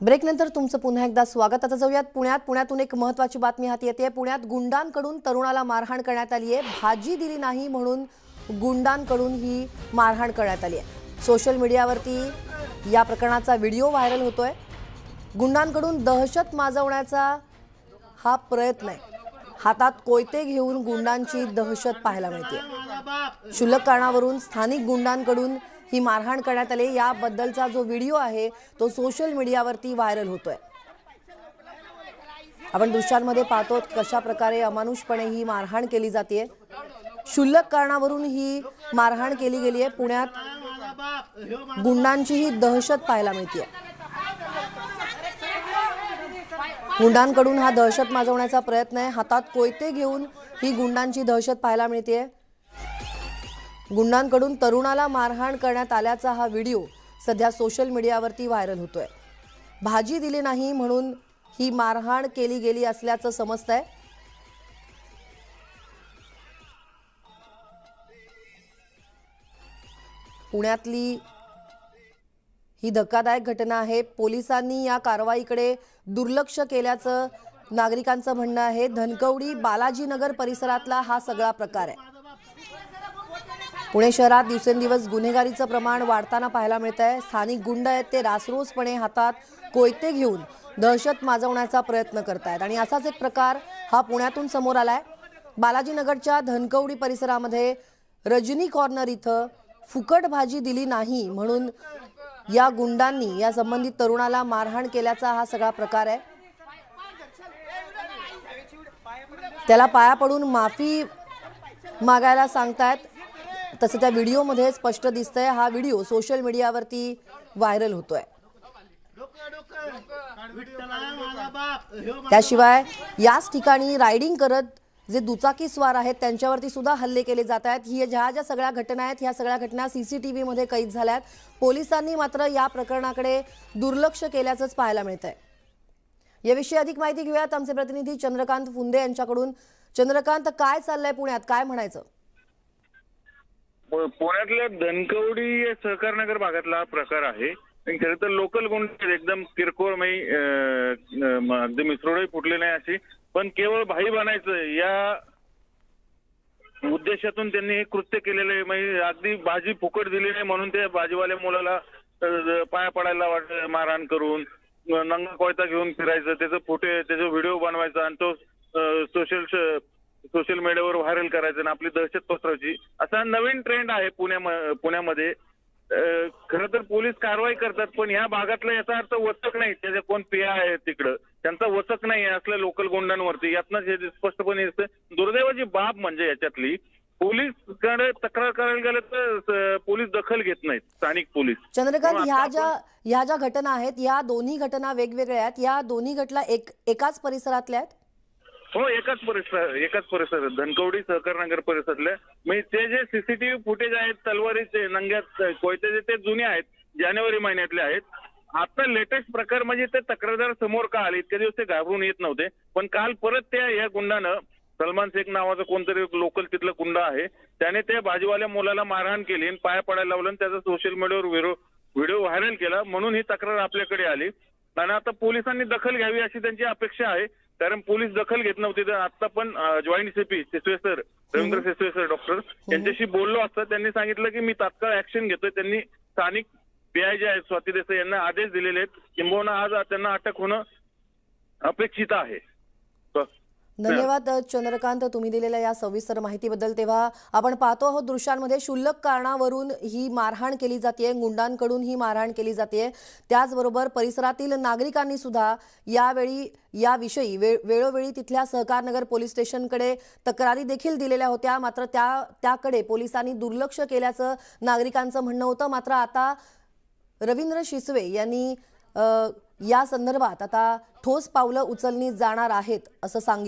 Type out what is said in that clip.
ब्रेकनंतर तुमचं पुन्हा एकदा स्वागत. आता जाऊयात पुण्यात. पुण्यातून एक महत्वाची बातमी हाती येते. पुण्यात गुंडांकडून तरुणाला मारहाण करण्यात आली आहे. भाजी दिली नाही म्हणून गुंडांकडून ही मारहाण करण्यात आली आहे. सोशल मीडियावरती या प्रकरणाचा व्हिडिओ व्हायरल होतोय. गुंडांकडून दहशत माजवण्याचा हा प्रयत्न आहे. हातात कोयते घेऊन गुंडांची दहशत पाहायला मिळते क्षुल्लक कारणावरून स्थानिक गुंडांकडून ही मारहाण करण्यात आली. याबद्दलचा जो व्हिडिओ आहे तो सोशल मीडियावरती व्हायरल होतोय. आपण दृश्यांमध्ये पाहतो कशा प्रकारे अमानुषपणे ही मारहाण केली जाते क्षुल्लक कारणावरून ही मारहाण केली गेली आहे पुण्यात गुंडांची ही दहशत पाहायला मिळते गुंडांकडून हा दहशत माजवण्याचा प्रयत्न आहे. हातात कोयते घेऊन ही गुंडांची दहशत पाहायला मिळते गुंडांकडून तरुणाला मारहाण करण्यात आल्याचा हा व्हिडिओ सध्या सोशल मीडियावरती व्हायरल होतोय. भाजी दिली नाही म्हणून ही मारहाण केली गेली असल्याचं समजतंय. पुण्यातली ही धक्कादायक घटना आहे. पोलिसांनी या कारवाईकडे दुर्लक्ष केल्याचं नागरिकांचं म्हणणं आहे. धनकवडी बालाजीनगर परिसरातला हा सगळा प्रकार आहे. पुणे शहरात दिवसेंदिवस गुन्हेगारीचं प्रमाण वाढताना पाहायला मिळत आहे स्थानिक गुंड आहेत ते रासरोसपणे हातात कोयते घेऊन दहशत माजवण्याचा प्रयत्न करतायत. आणि असाच एक प्रकार हा पुण्यातून समोर आलाय. बालाजीनगरच्या धनकवडी परिसरामध्ये रजनी कॉर्नर इथं फुकट भाजी दिली नाही म्हणून या गुंडांनी या संबंधित तरुणाला मारहाण केल्याचा हा सगळा प्रकार आहे. त्याला पाया पडून माफी मागायला सांगतायत. तसं त्या व्हिडिओमध्ये स्पष्ट दिसतंय हा व्हिडिओ सोशल मीडियावरती व्हायरल होतोय. त्याशिवाय याच ठिकाणी रायडिंग करत जे दुचाकी स्वार आहेत त्यांच्यावरती सुद्धा हल्ले केले जात आहेत. ही ज्या ज्या सगळ्या घटना आहेत ह्या सगळ्या घटना सीसीटीव्ही मध्ये कैद झाल्यात. पोलिसांनी मात्र या प्रकरणाकडे दुर्लक्ष केल्याचंच पाहायला मिळत आहे याविषयी अधिक माहिती घेऊयात. आमचे प्रतिनिधी चंद्रकांत फुंदे यांच्याकडून. चंद्रकांत काय चाललंय पुण्यात? काय म्हणायचं? पुण्यातल्या धनकवडी या सहकारनगर भागातला हा प्रकार आहे. खरं तर लोकल गुंड एकदम किरकोळ म्हणजे अगदी मिसरोडही फुटले नाही अशी. पण केवळ भाई बनायचं या उद्देशातून त्यांनी हे कृत्य केलेलं आहे. म्हणजे अगदी भाजी फुकट दिली नाही म्हणून त्या भाजीवाल्या मुलाला पाया पडायला वाट मारहाण करून नंगा कोयता घेऊन फिरायचं त्याचं फुटे त्याचा व्हिडिओ बनवायचा आणि तो सोशल सोशल मीडियावर व्हायरल करायचं आणि आपली दहशत पसरवायची. असा नवीन ट्रेंड आहे पुण्या पुण्यामध्ये. खरं तर पोलीस कारवाई करतात पण ह्या भागातला याचा अर्थ वचक नाही. त्याचे कोण पिया आहे तिकडं त्यांचा वचक नाही आहे असल्या लोकल गुंडांवरती. यातनंच हे स्पष्टपणे दिसतं दुर्दैवाची बाब म्हणजे याच्यातली पोलीसकडे तक्रार करायला गेलं तर पोलीस दखल घेत नाहीत स्थानिक पोलीस. चंद्रकांत ह्या ज्या ह्या ज्या घटना आहेत या दोन्ही घटना वेगवेगळ्या आहेत. या दोन्ही घटना एक एकाच परिसरातल्या आहेत? हो एकाच परिसर एकाच परिसर धनकवडी सहकार नगर परिसरातल्या. म्हणजे ते जे सीसीटीव्ही फुटेज आहेत तलवारीचे नंग्यात कोयत्याचे ते जुने आहेत जानेवारी महिन्यातले आहेत. आता लेटेस्ट प्रकार म्हणजे ते तक्रारदार समोर का आले? इतके दिवस ते घाबरून येत नव्हते. पण काल परत त्या या गुंडानं सलमान शेख नावाचा कोणतरी लोकल तिथला गुंडा आहे. त्याने त्या भाजीवाल्या मुलाला मारहाण केली आणि पाया पडायला लावलं आणि त्याचा सोशल मीडियावर व्हिडिओ व्हायरल केला. म्हणून ही तक्रार आपल्याकडे आली. आणि आता पोलिसांनी दखल घ्यावी अशी त्यांची अपेक्षा आहे. कारण पोलीस दखल घेत नव्हते. तर आता पण joint CP Sisve sir Ravindra Sisve sir doctor यांच्याशी बोललो असता. त्यांनी सांगितलं की मी तात्काळ ऍक्शन घेतोय. त्यांनी स्थानिक पीआय जे आहेत स्वाती देसाई यांना आदेश दिलेले आहेत किंबहुना आज त्यांना अटक होणं अपेक्षित आहे. धन्यवाद चंद्रकांत तुम्ही दिलेल्या या सविस्तर माहितीबद्दल. तेव्हा आपण पाहतो आहोत दृश्यांमध्ये क्षुल्लक कारणावरून ही मारहाण केली जाते गुंडांकडून ही मारहाण केली जाते त्याचबरोबर परिसरातील नागरिकांनी सुद्धा यावेळी याविषयी वे वेळोवेळी तिथल्या सहकारनगर पोलीस स्टेशनकडे तक्रारी देखील दिलेल्या होत्या. मात्र त्या त्याकडे पोलिसांनी दुर्लक्ष केल्याचं नागरिकांचं म्हणणं होतं. मात्र आता रवींद्र शिसवे यांनी या संदर्भात आता ठोस पावलं उचलली जाणार आहेत असं सांगितलं